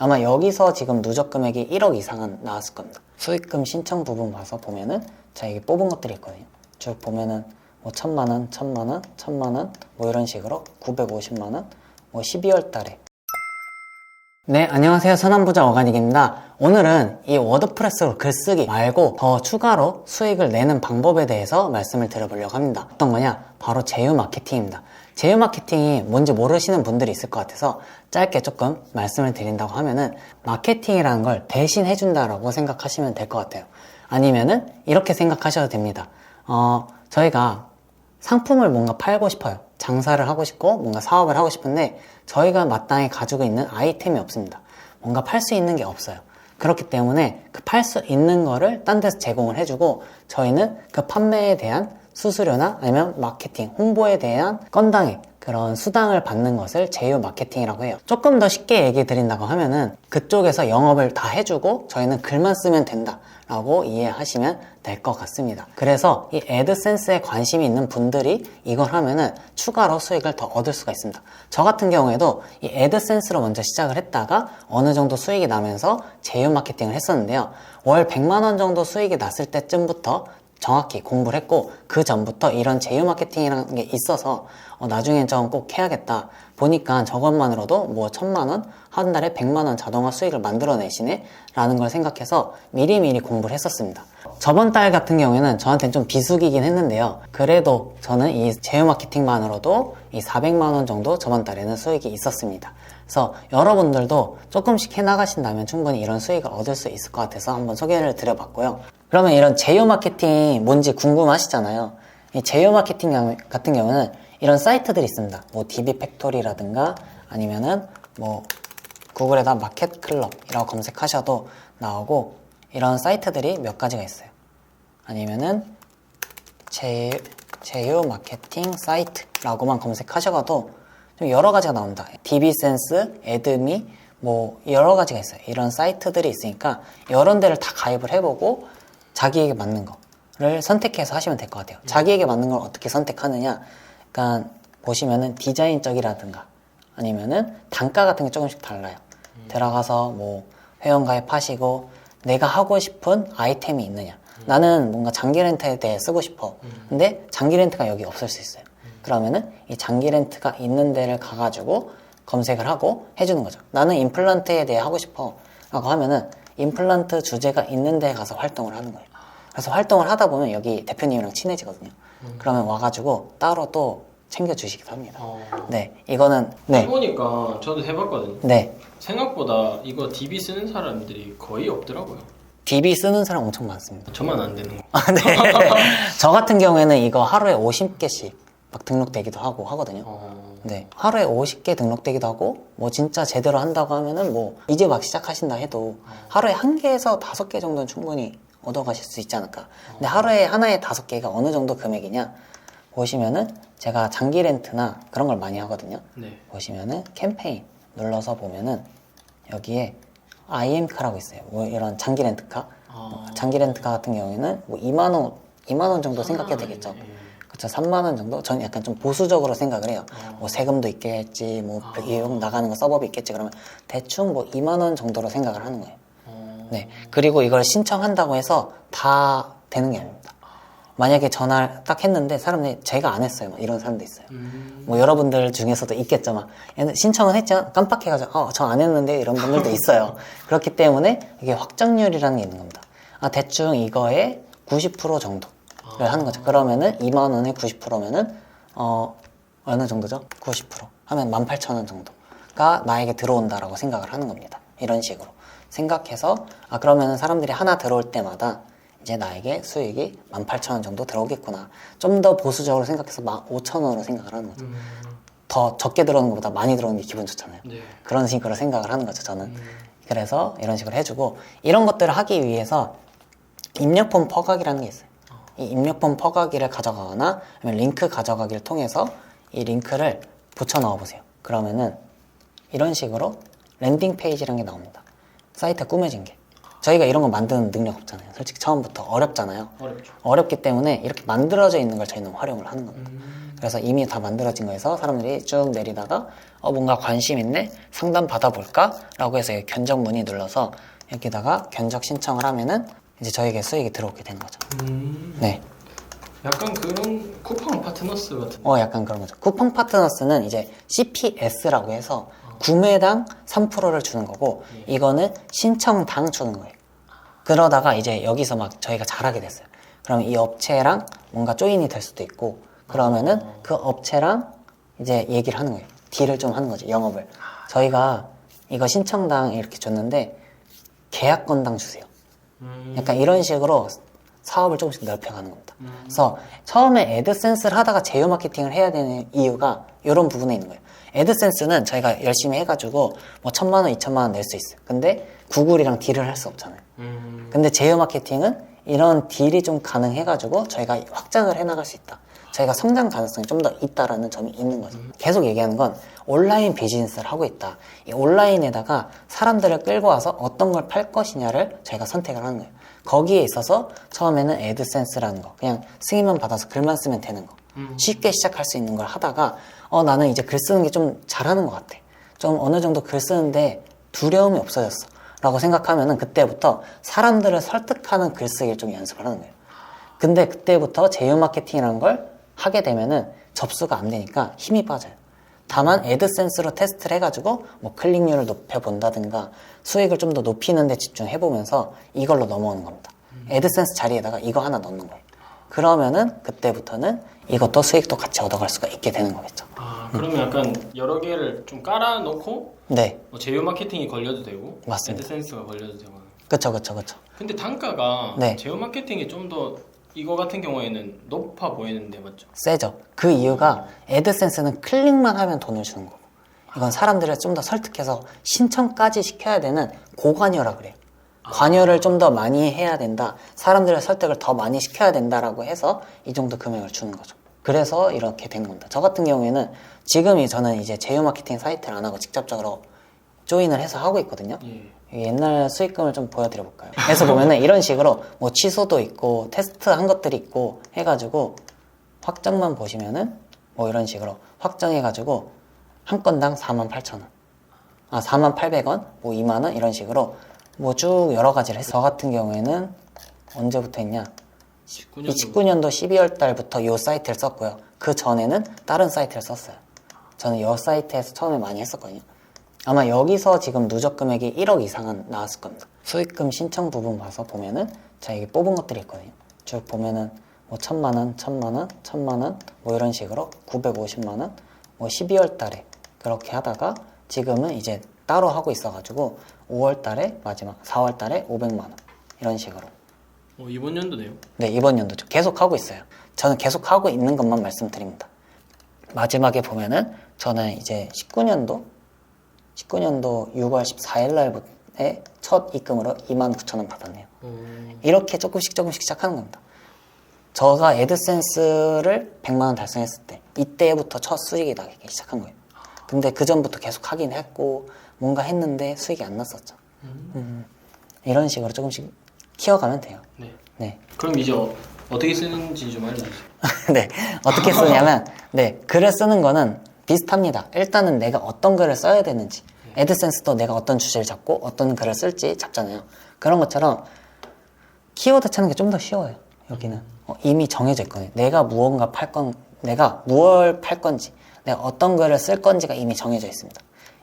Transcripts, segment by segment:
아마 여기서 지금 누적 금액이 1억 이상은 나왔을 겁니다. 수익금 신청 부분 봐서 보면은 자 여기 뽑은 것들이 있거든요. 쭉 보면은 뭐 천만 원, 천만 원, 천만 원, 뭐 이런 식으로 950만 원, 뭐 12월 달에 네, 안녕하세요. 선한부자 어가닉입니다. 오늘은 이 워드프레스로 글쓰기 말고 더 추가로 수익을 내는 방법에 대해서 말씀을 드려보려고 합니다. 어떤 거냐? 바로 제휴 마케팅입니다. 제휴 마케팅이 뭔지 모르시는 분들이 있을 것 같아서 짧게 조금 말씀을 드린다고 하면은 마케팅이라는 걸 대신 해 준다라고 생각하시면 될 것 같아요. 아니면은 이렇게 생각하셔도 됩니다. 어, 저희가 상품을 뭔가 팔고 싶어요. 장사를 하고 싶고 뭔가 사업을 하고 싶은데 저희가 마땅히 가지고 있는 아이템이 없습니다. 뭔가 팔 수 있는 게 없어요. 그렇기 때문에 그 팔 수 있는 거를 딴 데서 제공을 해주고 저희는 그 판매에 대한 수수료나 아니면 마케팅, 홍보에 대한 건당의 그런 수당을 받는 것을 제휴 마케팅이라고 해요. 조금 더 쉽게 얘기 드린다고 하면은 그쪽에서 영업을 다 해주고 저희는 글만 쓰면 된다. 라고 이해하시면 될 것 같습니다. 그래서 이 애드센스에 관심이 있는 분들이 이걸 하면은 추가로 수익을 더 얻을 수가 있습니다. 저 같은 경우에도 이 애드센스로 먼저 시작을 했다가 어느 정도 수익이 나면서 제휴 마케팅을 했었는데요. 월 100만 원 정도 수익이 났을 때쯤부터 정확히 공부를 했고 그 전부터 이런 제휴 마케팅이라는 게 있어서 어, 나중엔 좀꼭 해야겠다. 보니까 저것만으로도 뭐 천만 원 한 달에 백만 원 자동화 수익을 만들어내시네? 라는 걸 생각해서 미리미리 공부를 했었습니다. 저번 달 같은 경우에는 저한테는 좀 비수기긴 했는데요. 그래도 저는 이 제휴 마케팅만으로도 이 400만 원 정도 저번 달에는 수익이 있었습니다. 그래서 여러분들도 조금씩 해나가신다면 충분히 이런 수익을 얻을 수 있을 것 같아서 한번 소개를 드려봤고요. 그러면 이런 제휴 마케팅이 뭔지 궁금하시잖아요. 이 제휴 마케팅 경- 같은 경우는 이런 사이트들이 있습니다. 뭐 DB 팩토리라든가 아니면은 뭐 구글에다 마켓 클럽이라고 검색하셔도 나오고 이런 사이트들이 몇 가지가 있어요. 아니면은 제휴, 마케팅 사이트라고만 검색하셔도 좀 여러 가지가 나옵니다. DB센스, 에드미, 뭐 여러 가지가 있어요. 이런 사이트들이 있으니까 여러 데를 다 가입을 해보고 자기에게 맞는 거를 선택해서 하시면 될 것 같아요. 자기에게 맞는 걸 어떻게 선택하느냐? 그러니까 보시면은 디자인적이라든가 아니면은 단가 같은 게 조금씩 달라요. 들어가서 뭐 회원 가입 하시고 내가 하고 싶은 아이템이 있느냐. 나는 뭔가 장기 렌트에 대해 쓰고 싶어. 근데 장기 렌트가 여기 없을 수 있어요. 그러면은 이 장기 렌트가 있는 데를 가가지고 검색을 하고 해주는 거죠. 나는 임플란트에 대해 하고 싶어. 라고 하면은 임플란트 주제가 있는 데 가서 활동을 하는 거예요. 그래서 활동을 하다 보면 여기 대표님이랑 친해지거든요. 그러면 와가지고 따로 또 챙겨주시기도 합니다. 어, 네, 이거는, 네, 해보니까 저도 해봤거든요. 네. 생각보다 이거 DB 쓰는 사람들이 거의 없더라고요. DB 쓰는 사람 엄청 많습니다. 저만 안 되는 거. 아, 네. 저 같은 경우에는 이거 하루에 50개씩 막 등록되기도 하고 하거든요. 어, 네. 하루에 50개 등록되기도 하고, 뭐 진짜 제대로 한다고 하면은 뭐, 이제 막 시작하신다 해도 하루에 한 개에서 다섯 개 정도는 충분히 얻어가실 수 있지 않을까. 근데 하루에 하나에 다섯 개가 어느 정도 금액이냐? 보시면은 제가 장기 렌트나 그런 걸 많이 하거든요. 네. 보시면은 캠페인 눌러서 보면은 여기에 IM카라고 있어요. 뭐 이런 장기 렌트카. 아. 장기 렌트카 같은 경우에는 뭐 2만 원, 2만 원 정도 생각해도 되겠죠. 예. 그렇죠. 3만 원 정도? 저는 약간 좀 보수적으로 생각을 해요. 뭐 세금도 있겠지, 뭐 비용 나가는 거 서버비 있겠지. 그러면 대충 뭐 2만 원 정도로 생각을 하는 거예요. 어, 네. 그리고 이걸 신청한다고 해서 다 되는 게 아닙니다. 만약에 전화를 딱 했는데 사람들이 제가 안 했어요. 막 이런 사람도 있어요. 음, 뭐 여러분들 중에서도 있겠죠. 막 얘는 신청은 했죠. 깜빡해가지고 어, 저 안 했는데 이런 분들도 있어요. 그렇기 때문에 이게 확정률이라는 게 있는 겁니다. 아 대충 이거에 90% 정도를 하는 거죠. 그러면은 2만 원에 90%면은 어 어느 정도죠? 90% 하면 18,000원 정도가 나에게 들어온다라고 생각을 하는 겁니다. 이런 식으로 생각해서 아 그러면은 사람들이 하나 들어올 때마다 이제 나에게 수익이 18,000원 정도 들어오겠구나. 좀 더 보수적으로 생각해서 15,000원으로 생각을 하는 거죠. 음, 더 적게 들어오는 것보다 많이 들어오는 게 기분 좋잖아요. 네. 그런 식으로 생각을 하는 거죠, 저는. 그래서 이런 식으로 해주고, 이런 것들을 하기 위해서 입력폼 퍼가기라는 게 있어요. 이 입력폼 퍼가기를 가져가거나, 아니면 링크 가져가기를 통해서 이 링크를 붙여 넣어 보세요. 그러면은 이런 식으로 랜딩 페이지라는 게 나옵니다. 사이트 꾸며진 게. 저희가 이런 거 만드는 능력 없잖아요. 솔직히 처음부터 어렵잖아요. 어렵죠. 어렵기 때문에 이렇게 만들어져 있는 걸 저희는 활용을 하는 겁니다. 음, 그래서 이미 다 만들어진 거에서 사람들이 쭉 내리다가 어 뭔가 관심 있네 상담 받아볼까라고 해서 이 견적 문의 눌러서 여기다가 견적 신청을 하면은 이제 저에게 수익이 들어오게 되는 거죠. 음, 네. 약간 그런 쿠팡 파트너스 같은. 어, 약간 그런 거죠. 쿠팡 파트너스는 이제 CPS라고 해서 구매당 3%를 주는 거고, 이거는 신청당 주는 거예요. 그러다가 이제 여기서 막 저희가 잘하게 됐어요. 그럼 이 업체랑 뭔가 조인이 될 수도 있고, 그러면은 그 업체랑 이제 얘기를 하는 거예요. 딜을 좀 하는 거죠, 영업을. 저희가 이거 신청당 이렇게 줬는데, 계약 건당 주세요. 음, 약간 이런 식으로 사업을 조금씩 넓혀가는 겁니다. 그래서 처음에 애드센스를 하다가 제휴 마케팅을 해야 되는 이유가 이런 부분에 있는 거예요. 애드센스는 저희가 열심히 해가지고 뭐 천만 원, 이천만 원 낼 수 있어요. 근데 구글이랑 딜을 할 수 없잖아요. 음, 근데 제휴 마케팅은 이런 딜이 좀 가능해가지고 저희가 확장을 해나갈 수 있다. 저희가 성장 가능성이 좀 더 있다라는 점이 있는 거죠. 계속 얘기하는 건 온라인 비즈니스를 하고 있다. 이 온라인에다가 사람들을 끌고 와서 어떤 걸 팔 것이냐를 저희가 선택을 하는 거예요. 거기에 있어서 처음에는 애드센스라는 거, 그냥 승인만 받아서 글만 쓰면 되는 거. 쉽게 시작할 수 있는 걸 하다가 어 나는 이제 글 쓰는 게 좀 잘하는 것 같아. 좀 어느 정도 글 쓰는데 두려움이 없어졌어. 라고 생각하면은 그때부터 사람들을 설득하는 글쓰기를 좀 연습을 하는 거예요. 근데 그때부터 제휴 마케팅이라는 걸 하게 되면은 접수가 안 되니까 힘이 빠져요. 다만 애드센스로 테스트를 해가지고 뭐 클릭률을 높여본다든가 수익을 좀 더 높이는 데 집중해보면서 이걸로 넘어오는 겁니다. 애드센스 자리에다가 이거 하나 넣는 거예요. 그러면은 그때부터는 이것도 수익도 같이 얻어갈 수가 있게 되는 거겠죠. 아, 그러면 약간 여러 개를 좀 깔아놓고 네, 뭐 제휴 마케팅이 걸려도 되고, 맞습니다. 애드센스가 걸려도 되고. 그쵸, 그쵸, 그쵸. 근데 단가가 네. 제휴 마케팅이 좀 더 이거 같은 경우에는 높아 보이는데 맞죠? 세죠. 그 이유가 애드센스는 클릭만 하면 돈을 주는 거고 이건 사람들을 좀 더 설득해서 신청까지 시켜야 되는 고관여라 그래요. 관여를 좀 더 많이 해야 된다. 사람들의 설득을 더 많이 시켜야 된다라고 해서 이 정도 금액을 주는 거죠. 그래서 이렇게 되는 겁니다. 저 같은 경우에는 지금이 저는 이제 제휴 마케팅 사이트를 안 하고 직접적으로 조인을 해서 하고 있거든요. 예. 옛날 수익금을 좀 보여드려 볼까요? 그래서 보면은 이런 식으로 뭐 취소도 있고 테스트 한 것들이 있고 해가지고 확정만 보시면은 뭐 이런 식으로 확정해가지고 한 건당 4만 8천 원, 아 4만 800원, 뭐 2만 원 이런 식으로 뭐 쭉 여러 가지를 해서 저 같은 경우에는 언제부터 했냐? 19년도 19년도 12월 달부터 이 사이트를 썼고요. 그 전에는 다른 사이트를 썼어요. 저는 이 사이트에서 처음에 많이 했었거든요. 아마 여기서 지금 누적 금액이 1억 이상은 나왔을 겁니다. 수익금 신청 부분 봐서 보면은 제가 이게 뽑은 것들이 있거든요. 쭉 보면은 뭐 천만 원, 천만 원, 천만 원, 뭐 이런 식으로 950만 원, 뭐 12월 달에 그렇게 하다가 지금은 이제 따로 하고 있어가지고 5월 달에 마지막 4월 달에 500만 원 이런 식으로 어, 이번 연도네요. 네, 이번 연도죠. 계속 하고 있어요. 저는 계속 하고 있는 것만 말씀드립니다. 마지막에 보면은 저는 이제 19년도 19년도 6월 14일 날에 첫 입금으로 2만 9천 원 받았네요. 어, 이렇게 조금씩 조금씩 시작하는 겁니다. 저가 애드센스를 100만 원 달성했을 때 이때부터 첫 수익이 나기 시작한 거예요. 근데 그 전부터 계속 하긴 했고 뭔가 했는데 수익이 안 났었죠. 음, 이런 식으로 조금씩 키워가면 돼요. 네. 네. 그럼 이제 어, 어떻게 쓰는지 좀 알려주세요. 네. 어떻게 쓰냐면, 네. 글을 쓰는 거는 비슷합니다. 일단은 내가 어떤 글을 써야 되는지. 애드센스도 내가 어떤 주제를 잡고 어떤 글을 쓸지 잡잖아요. 그런 것처럼 키워드 찾는 게 좀 더 쉬워요. 여기는. 어, 이미 정해져 있거든요. 내가 무언가 팔 건, 내가 무얼 팔 건지, 내가 어떤 글을 쓸 건지가 이미 정해져 있습니다.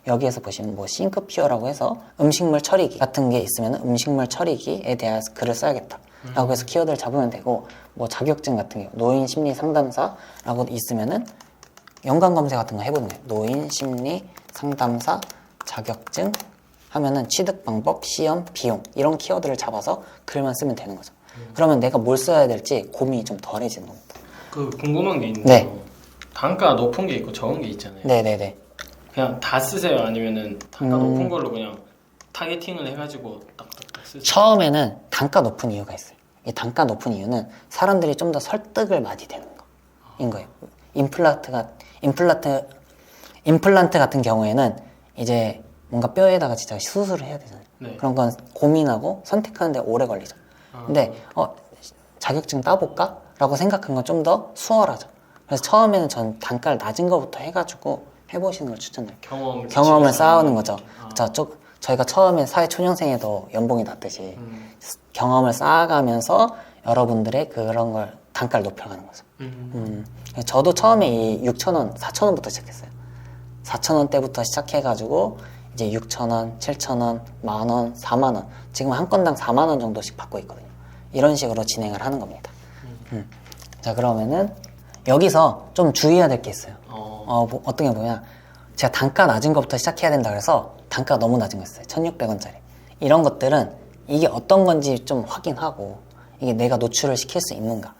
여기에서 보시면 뭐 싱크피어라고 해서 음식물 처리기 같은 게 있으면 음식물 처리기에 대해서 글을 써야겠다. 라고 해서 키워드를 잡으면 되고 뭐 자격증 같은 경우 노인 심리 상담사라고 있으면은 연관 검색 같은 거 해보는 거예요. 노인 심리 상담사 자격증 하면은 취득 방법, 시험, 비용 이런 키워드를 잡아서 글만 쓰면 되는 거죠. 그러면 내가 뭘 써야 될지 고민이 좀 덜해지는 겁니다. 그 궁금한 게 있는데 네. 단가 높은 게 있고 적은 게 있잖아요. 네네네. 그냥 다 쓰세요? 아니면은 단가 음. 높은 걸로 그냥 타겟팅을 해가지고 딱딱딱 쓰세요? 처음에는 단가 높은 이유가 있어요. 이 단가 높은 이유는 사람들이 좀 더 설득을 많이 되는 거인 거예요. 임플란트가 임플란트 임플란트 같은 경우에는 이제 뭔가 뼈에다가 진짜 수술을 해야 되잖아요. 네. 그런 건 고민하고 선택하는데 오래 걸리죠. 근데 어 자격증 따볼까? 라고 생각한 건 좀 더 수월하죠. 그래서 처음에는 전 단가를 낮은 거부터 해가지고 해보시는 걸 추천드려요. 경험을 경험을 쌓아오는 거죠. 아. 자, 쪽 저희가 처음에 사회 초년생에도 연봉이 낮듯이 음. 경험을 쌓아가면서 여러분들의 그런 걸 단가를 높여가는 거죠. 음. 음, 저도 처음에 이 6,000원, 4,000원부터 시작했어요. 4,000원 때부터 시작해가지고 이제 6,000원, 7,000원, 만 원, 4만 원. 지금 한 건당 4만 원 정도씩 받고 있거든요. 이런 식으로 진행을 하는 겁니다. 음. 자, 그러면은 여기서 좀 주의해야 될 게 있어요. 어. 어, 뭐, 어떤 게 뭐냐. 제가 단가 낮은 것부터 시작해야 된다 그래서 단가 너무 낮은 거 있어요. 1600원짜리. 이런 것들은 이게 어떤 건지 좀 확인하고 이게 내가 노출을 시킬 수 있는가.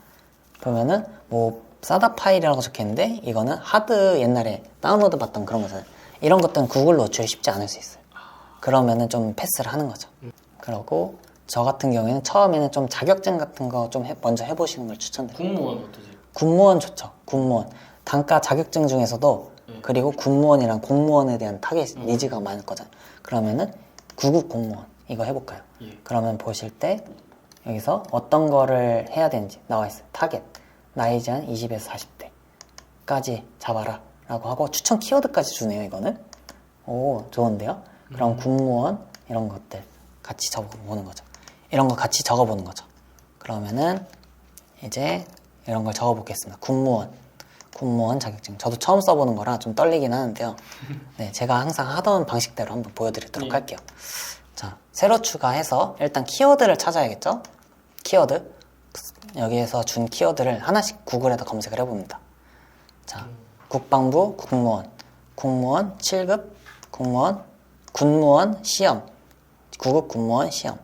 그러면은 뭐 사다 파일이라고 적혀 있는데 이거는 하드 옛날에 다운로드 받던 그런 거잖아요. 이런 것들은 구글 노출이 쉽지 않을 수 있어요. 그러면은 좀 패스를 하는 거죠. 그러고 저 같은 경우에는 처음에는 좀 자격증 같은 거 좀 먼저 해보시는 걸 추천드려요. 공무원 어떠세요? 군무원 좋죠. 군무원. 단가 자격증 중에서도 네. 그리고 군무원이랑 공무원에 대한 타겟 니즈가 많을 거잖아요. 그러면은 구급 공무원 이거 해볼까요? 예. 그러면 보실 때 여기서 어떤 거를 해야 되는지 나와 있어요. 타겟 나이 제한 20에서 40대까지 잡아라 라고 하고 추천 키워드까지 주네요. 이거는 오 좋은데요. 그럼 군무원 이런 것들 같이 적어보는 거죠. 이런 거 같이 적어보는 거죠. 그러면은 이제 이런 걸 적어보겠습니다. 군무원. 군무원 자격증. 저도 처음 써보는 거라 좀 떨리긴 하는데요. 네, 제가 항상 하던 방식대로 한번 보여드리도록 네. 할게요. 자, 새로 추가해서 일단 키워드를 찾아야겠죠? 키워드. 여기에서 준 키워드를 하나씩 구글에다 검색을 해봅니다. 자, 국방부 국무원, 국무원 7급, 국무원, 군무원 시험, 9급 군무원 시험.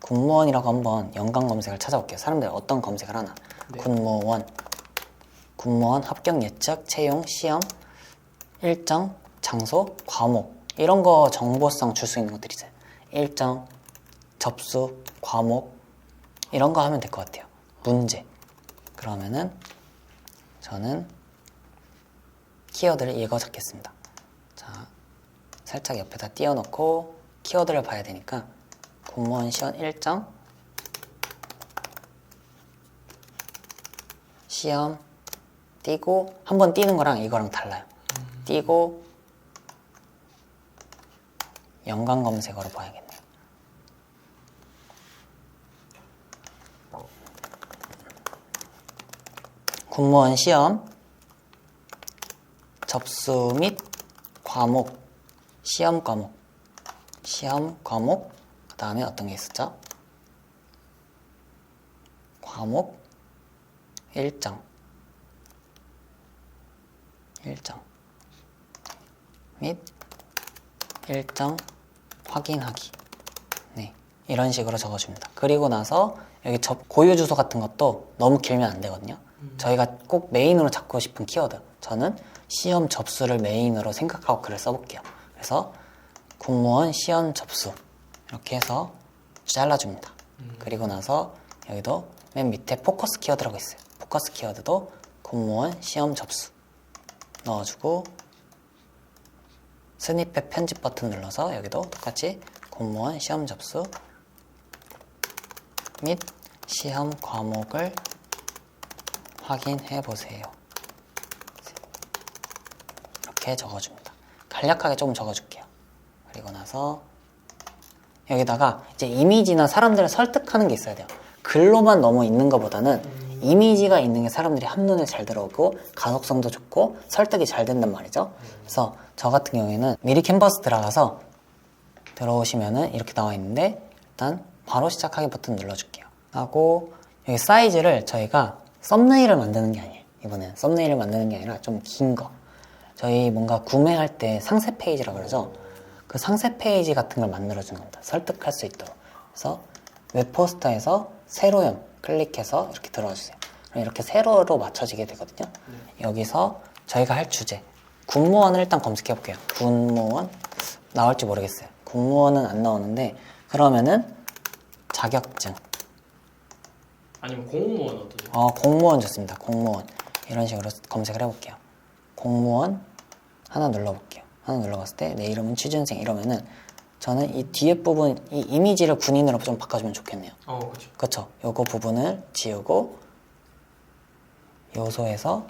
군무원이라고 한번 연관 검색을 찾아볼게요. 사람들이 어떤 검색을 하나. 네. 군무원, 군무원 합격 예측, 채용, 시험, 일정, 장소, 과목 이런 거 정보성 줄 수 있는 것들이죠. 일정, 접수, 과목 이런 거 하면 될 것 같아요. 문제. 그러면은 저는 키워드를 읽어 적겠습니다. 자, 살짝 옆에다 띄워놓고 키워드를 봐야 되니까 공무원 시험 일정 시험 띄고 한번 띄는 거랑 이거랑 달라요. 띄고 연관 검색어로 봐야겠네요. 공무원 시험 접수 및 과목 시험 과목 시험 과목 그 다음에 어떤 게 있었죠? 과목 일정 일정 및 일정 확인하기. 네 이런 식으로 적어줍니다. 그리고 나서 여기 접 고유 주소 같은 것도 너무 길면 안 되거든요. 저희가 꼭 메인으로 잡고 싶은 키워드. 저는 시험 접수를 메인으로 생각하고 글을 써볼게요. 그래서 공무원 시험 접수. 이렇게 해서 잘라줍니다. 그리고 나서 여기도 맨 밑에 포커스 키워드라고 있어요. 포커스 키워드도 공무원 시험 접수 넣어주고 스니펫 편집 버튼 눌러서 여기도 똑같이 공무원 시험 접수 및 시험 과목을 확인해 보세요. 이렇게 적어줍니다. 간략하게 조금 적어줄게요. 그리고 나서 여기다가 이제 이미지나 사람들을 설득하는 게 있어야 돼요. 글로만 너무 있는 것보다는 이미지가 있는 게 사람들이 한눈에 잘 들어오고 가독성도 좋고 설득이 잘 된단 말이죠. 그래서 저 같은 경우에는 미리 캔버스 들어가서 들어오시면은 이렇게 나와 있는데 일단 바로 시작하기 버튼 눌러줄게요. 하고 여기 사이즈를 저희가 썸네일을 만드는 게 아니에요. 이번엔 썸네일을 만드는 게 아니라 좀 긴 거. 저희 뭔가 구매할 때 상세 페이지라고 그러죠. 그 상세 페이지 같은 걸 만들어주는 겁니다. 설득할 수 있도록. 그래서 웹포스터에서 세로형 클릭해서 이렇게 들어와주세요. 그럼 이렇게 세로로 맞춰지게 되거든요. 여기서 저희가 할 주제. 군무원을 일단 검색해 볼게요. 군무원 나올지 모르겠어요. 군무원은 안 나오는데 그러면은 자격증. 아니면 공무원 어떠세요? 어, 공무원 좋습니다. 공무원. 이런 식으로 검색을 해볼게요. 공무원 하나 눌러볼게요. 하나 눌러봤을 때 내 이름은 취준생 이러면은 저는 이 뒤에 부분, 이 이미지를 군인으로 좀 바꿔주면 좋겠네요. 어 그렇죠. 그쵸? 요거 부분을 지우고 요소에서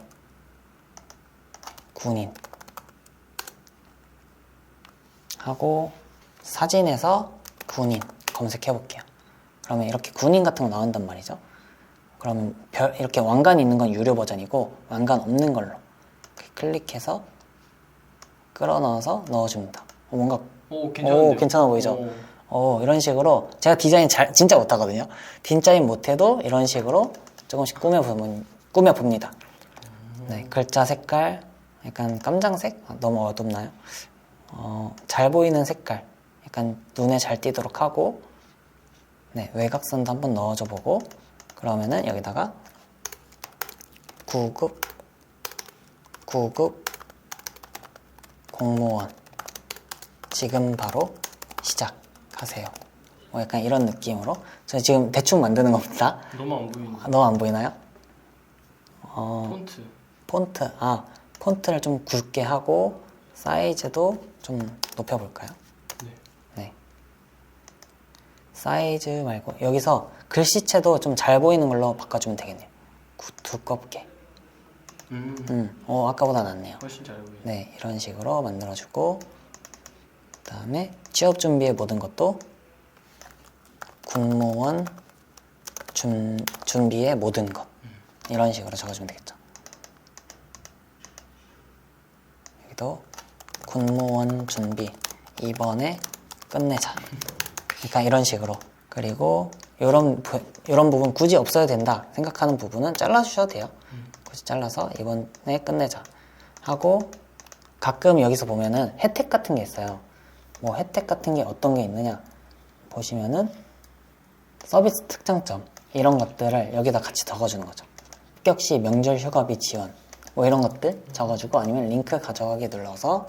군인 하고 사진에서 군인 검색해 볼게요. 그러면 이렇게 군인 같은 거 나온단 말이죠. 그러면 별 이렇게 왕관 있는 건 유료 버전이고 왕관 없는 걸로 클릭해서 끌어 넣어서 넣어줍니다. 어, 뭔가 오 괜찮은데요? 오, 괜찮아 보이죠? 오. 어, 이런 식으로 제가 디자인 잘 진짜 못하거든요. 디자인 못해도 이런 식으로 조금씩 꾸며 보면 꾸며 봅니다. 네, 글자 색깔 약간 깜장색 아, 너무 어둡나요? 어, 잘 보이는 색깔 약간 눈에 잘 띄도록 하고 네, 외곽선도 한번 넣어줘 보고 그러면은 여기다가 9급 9급 공무원 지금 바로 시작하세요. 뭐 약간 이런 느낌으로 저 지금 대충 만드는 겁니다. 너무 안 보이는데 아, 너무 안 보이나요? 어, 폰트 폰트 아 폰트를 좀 굵게 하고 사이즈도 좀 높여볼까요? 네. 네. 사이즈 말고 여기서 글씨체도 좀 잘 보이는 걸로 바꿔주면 되겠네요. 구- 두껍게. 음 음, 어 아까보다 낫네요. 훨씬 잘 보이네 네, 이런 식으로 만들어주고 그 다음에 취업 준비의 모든 것도 군무원 준, 준비의 모든 것 이런 식으로 적어주면 되겠죠. 여기도 군무원 준비 이번에 끝내자. 그러니까 이런 식으로 그리고 이런 부, 이런 부분 굳이 없어야 된다 생각하는 부분은 잘라주셔도 돼요. 굳이 잘라서 이번에 끝내자 하고 가끔 여기서 보면은 혜택 같은 게 있어요. 뭐 혜택 같은 게 어떤 게 있느냐 보시면은 서비스 특장점 이런 것들을 여기다 같이 적어주는 거죠. 합격 시 명절 휴가비 지원 뭐 이런 것들 적어주고 아니면 링크 가져가기 눌러서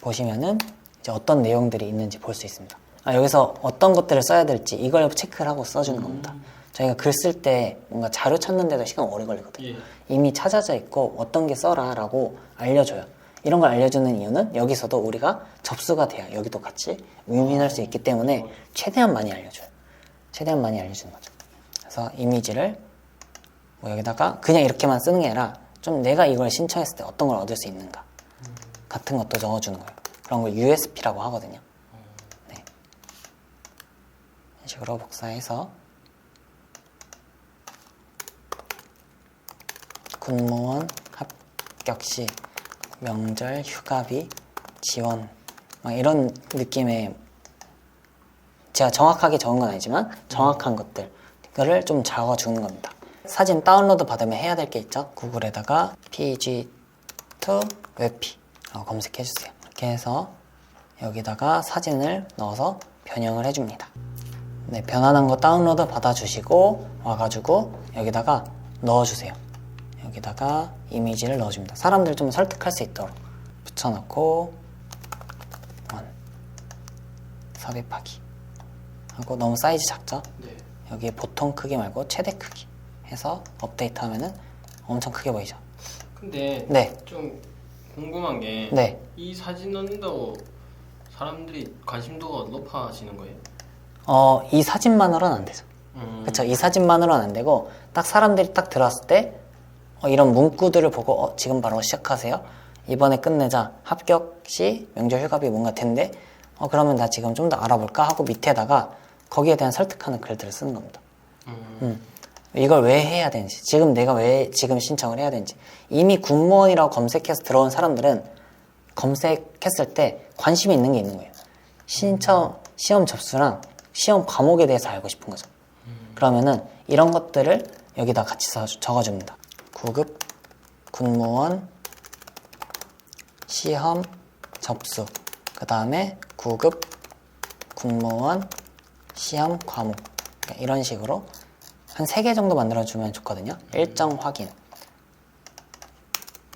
보시면은 이제 어떤 내용들이 있는지 볼 수 있습니다. 아, 여기서 어떤 것들을 써야 될지 이걸 체크를 하고 써주는 겁니다. 저희가 글 쓸 때 뭔가 자료 찾는데도 시간 오래 걸리거든요. 예. 이미 찾아져 있고 어떤 게 써라라고 알려줘요. 이런 걸 알려주는 이유는 여기서도 우리가 접수가 돼야 여기도 같이 윈윈할 수 있기 때문에 최대한 많이 알려줘요. 최대한 많이 알려주는 거죠. 그래서 이미지를 뭐 여기다가 그냥 이렇게만 쓰는 게 아니라 좀 내가 이걸 신청했을 때 어떤 걸 얻을 수 있는가 같은 것도 적어주는 거예요. 그런 걸 USP라고 하거든요. 네. 이런 식으로 복사해서 군무원 합격 시 명절 휴가비 지원 막 이런 느낌의 제가 정확하게 적은 건 아니지만 정확한 것들 그거를 좀 적어주는 겁니다. 사진 다운로드 받으면 해야 될 게 있죠. 구글에다가 pg2 웹피 라고 검색해 주세요. 이렇게 해서 여기다가 사진을 넣어서 변형을 해줍니다. 네, 변환한 거 다운로드 받아주시고 와가지고 여기다가 넣어주세요. 여기다가 이미지를 넣어줍니다. 사람들 좀 설득할 수 있도록 붙여놓고 원 삽입하기 하고 너무 사이즈 작죠? 네. 여기 보통 크기 말고 최대 크기 해서 업데이트 하면은 엄청 크게 보이죠? 근데 네, 좀 궁금한 게 이 네. 사진 넣는다고 사람들이 관심도가 높아지는 거예요? 어, 이 사진만으로는 안 되죠. 음, 그쵸. 이 사진만으로는 안 되고, 딱 사람들이 딱 들어왔을 때, 어, 이런 문구들을 보고, 어, 지금 바로 시작하세요. 이번에 끝내자. 합격 시 명절 휴가비 뭔가 된대. 어, 그러면 나 지금 좀 더 알아볼까? 하고 밑에다가 거기에 대한 설득하는 글들을 쓰는 겁니다. 음, 음. 이걸 왜 해야 되는지, 지금 내가 왜 지금 신청을 해야 되는지. 이미 군무원이라고 검색해서 들어온 사람들은 검색했을 때 관심이 있는 게 있는 거예요. 신청, 시험 접수랑 시험 과목에 대해서 알고 싶은 거죠. 그러면은 이런 것들을 여기다 같이 써- 적어줍니다. 9급 군무원 시험 접수. 그 다음에 9급 군무원 시험 과목. 그러니까 이런 식으로 한 3개 정도 만들어주면 좋거든요. 일정 확인.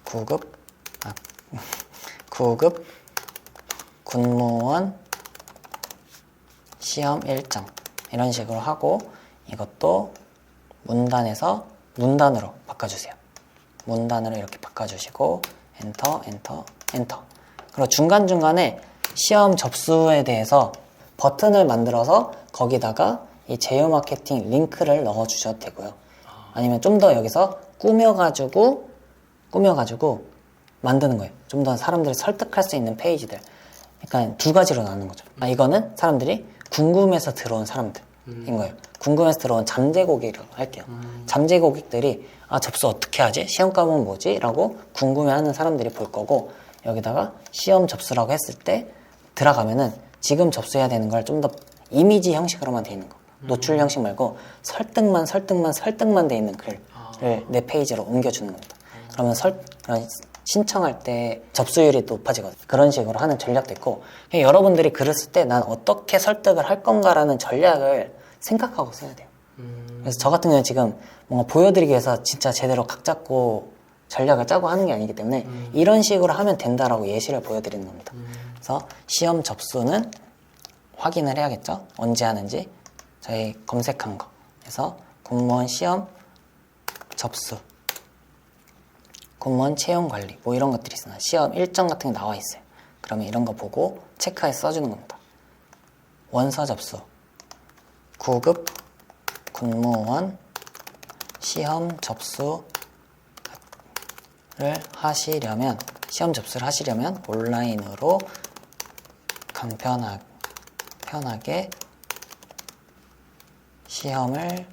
9급, 아, 9급 군무원 시험 일정. 이런 식으로 하고 이것도 문단에서 문단으로 바꿔주세요. 문단으로 이렇게 바꿔주시고 엔터, 엔터, 엔터. 그리고 중간중간에 시험 접수에 대해서 버튼을 만들어서 거기다가 이 제휴 마케팅 링크를 넣어 주셔도 되고요. 아니면 좀 더 여기서 꾸며가지고 꾸며가지고 만드는 거예요. 좀 더 사람들이 설득할 수 있는 페이지들. 그러니까 두 가지로 나누는 거죠. 아, 이거는 사람들이 궁금해서 들어온 사람들 인 거예요. 궁금해서 들어온 잠재 고객이라고 할게요. 잠재 고객들이 아 접수 어떻게 하지? 시험 과목은 뭐지? 라고 궁금해하는 사람들이 볼 거고 여기다가 시험 접수라고 했을 때 들어가면은 지금 접수해야 되는 걸 좀 더 이미지 형식으로만 돼 있는 거. 노출 형식 말고 설득만 설득만 설득만 돼 있는 글을 내 페이지로 옮겨주는 겁니다. 그러면 설, 그런 신청할 때 접수율이 높아지거든요. 그런 식으로 하는 전략도 있고 그냥 여러분들이 글을 쓸 때 난 어떻게 설득을 할 건가라는 전략을 생각하고 써야 돼요. 그래서 저 같은 경우는 지금 뭔가 보여드리기 위해서 진짜 제대로 각 잡고 전략을 짜고 하는 게 아니기 때문에 이런 식으로 하면 된다라고 예시를 보여드리는 겁니다. 그래서 시험 접수는 확인을 해야겠죠. 언제 하는지 저희 검색한 거. 그래서 공무원 시험 접수, 공무원 채용 관리 뭐 이런 것들이 있어요. 시험 일정 같은 게 나와 있어요. 그러면 이런 거 보고 체크해서 써주는 겁니다. 원서 접수, 구급 군무원 시험 접수를 하시려면 시험 접수를 하시려면 온라인으로 간편하, 편하게 시험을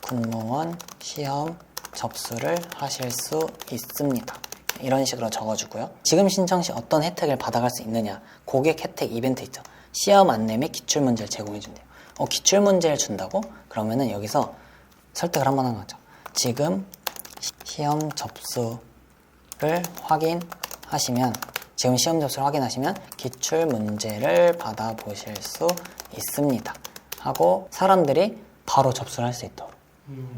군무원 시험 접수를 하실 수 있습니다. 이런 식으로 적어주고요. 지금 신청 시 어떤 혜택을 받아갈 수 있느냐? 고객 혜택 이벤트 있죠. 시험 안내 및 기출 문제를 제공해 준대요. 어, 기출 문제를 준다고? 그러면은 여기서 설득을 한번 하는 거죠. 지금 시- 시험 접수를 확인하시면 지금 시험 접수를 확인하시면 기출 문제를 받아보실 수 있습니다. 하고 사람들이 바로 접수를 할 수 있도록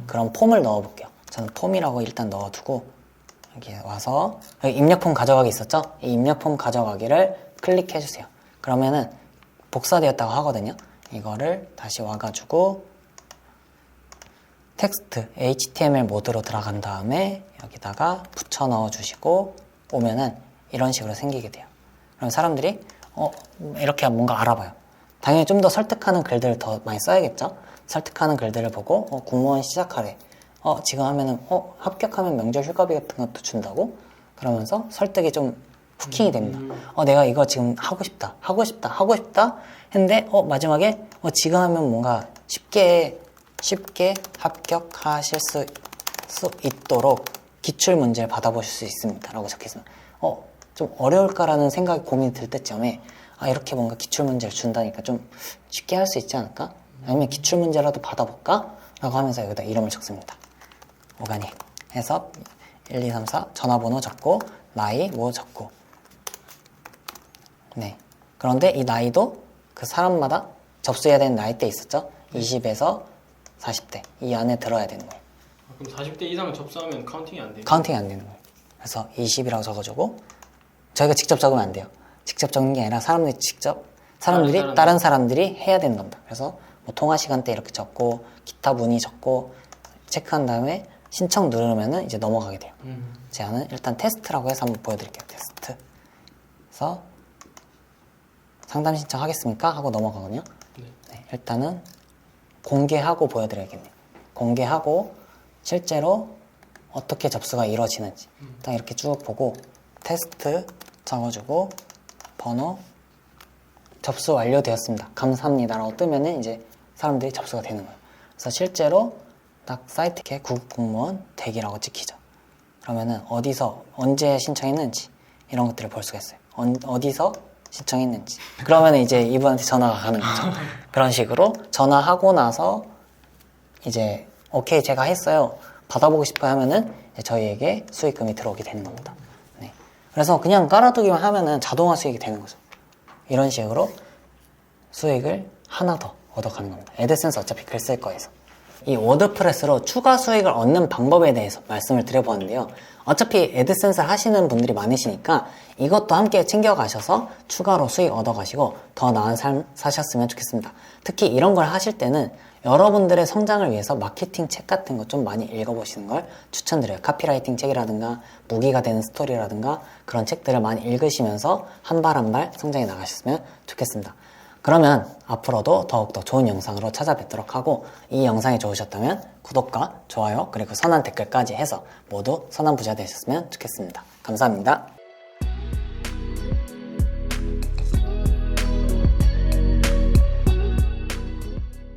그럼 폼을 넣어볼게요. 저는 폼이라고 일단 넣어두고 여기 와서 여기 입력폼 가져가기 있었죠? 이 입력폼 가져가기를 클릭해 주세요. 그러면은 복사되었다고 하거든요. 이거를 다시 와가지고 텍스트 HTML 모드로 들어간 다음에 여기다가 붙여 넣어 주시고 오면은 이런 식으로 생기게 돼요. 그럼 사람들이 어 이렇게 뭔가 알아봐요. 당연히 좀 더 설득하는 글들을 더 많이 써야겠죠. 설득하는 글들을 보고 어, 공무원 시작하래. 어 지금 하면은 어 합격하면 명절 휴가비 같은 것도 준다고 그러면서 설득이 좀 후킹이 됩니다. 어 내가 이거 지금 하고 싶다, 하고 싶다, 하고 싶다 했는데 어 마지막에 어 지금 하면 뭔가 쉽게 쉽게 합격하실 수, 수 있도록 기출 문제를 받아보실 수 있습니다라고 적혀 있습니다. 어, 좀 어려울까라는 생각이 고민이 들 때쯤에 아 이렇게 뭔가 기출 문제를 준다니까 좀 쉽게 할 수 있지 않을까? 아니면 기출 문제라도 받아볼까? 라고 하면서 여기다 이름을 적습니다. 오가닉 해서 1, 2, 3, 4 전화번호 적고 나이 뭐 적고 네. 그런데 이 나이도 그 사람마다 접수해야 되는 나이대 있었죠? 20에서 40대 이 안에 들어야 되는 거예요. 아, 그럼 40대 이상을 접수하면 카운팅이 안 돼요? 카운팅이 안 되는 거예요. 그래서 20이라고 적어주고 저희가 직접 적으면 안 돼요. 직접 적는 게 아니라 사람들이 직접 사람들이 다른 사람들. 다른 사람들이 해야 되는 겁니다. 그래서 뭐 통화 시간대 이렇게 적고 기타 문의 적고 체크한 다음에 신청 누르면은 이제 넘어가게 돼요. 음. 제안은 일단 테스트라고 해서 한번 보여드릴게요. 테스트. 그래서 상담 신청하겠습니까? 하고 넘어가거든요. 네. 네, 일단은 공개하고 보여드려야겠네요. 공개하고 실제로 어떻게 접수가 이루어지는지 딱 이렇게 쭉 보고 테스트 적어주고 번호 접수 완료되었습니다. 감사합니다라고 뜨면은 이제 사람들이 접수가 되는 거예요. 그래서 실제로 딱 사이트에 구급공무원 대기라고 찍히죠. 그러면은 어디서 언제 신청했는지 이런 것들을 볼 수가 있어요. 언- 어디서 신청했는지. 그러면 이제 이분한테 전화가 가는 거죠. 그런 식으로 전화하고 나서 이제 오케이 제가 했어요. 받아보고 싶어요 하면은 저희에게 수익금이 들어오게 되는 겁니다. 네. 그래서 그냥 깔아두기만 하면은 자동화 수익이 되는 거죠. 이런 식으로 수익을 하나 더 얻어가는 겁니다. 애드센스 어차피 글 쓸 거에서. 이 워드프레스로 추가 수익을 얻는 방법에 대해서 말씀을 드려보았는데요. 어차피 애드센스 하시는 분들이 많으시니까 이것도 함께 챙겨가셔서 추가로 수익 얻어가시고 더 나은 삶 사셨으면 좋겠습니다. 특히 이런 걸 하실 때는 여러분들의 성장을 위해서 마케팅 책 같은 거좀 많이 읽어보시는 걸 추천드려요. 카피라이팅 책이라든가 무기가 되는 스토리라든가 그런 책들을 많이 읽으시면서 한 발 한 발 성장해 나가셨으면 좋겠습니다. 그러면 앞으로도 더욱더 좋은 영상으로 찾아뵙도록 하고 이 영상이 좋으셨다면 구독과 좋아요 그리고 선한 댓글까지 해서 모두 선한 부자 되셨으면 좋겠습니다. 감사합니다.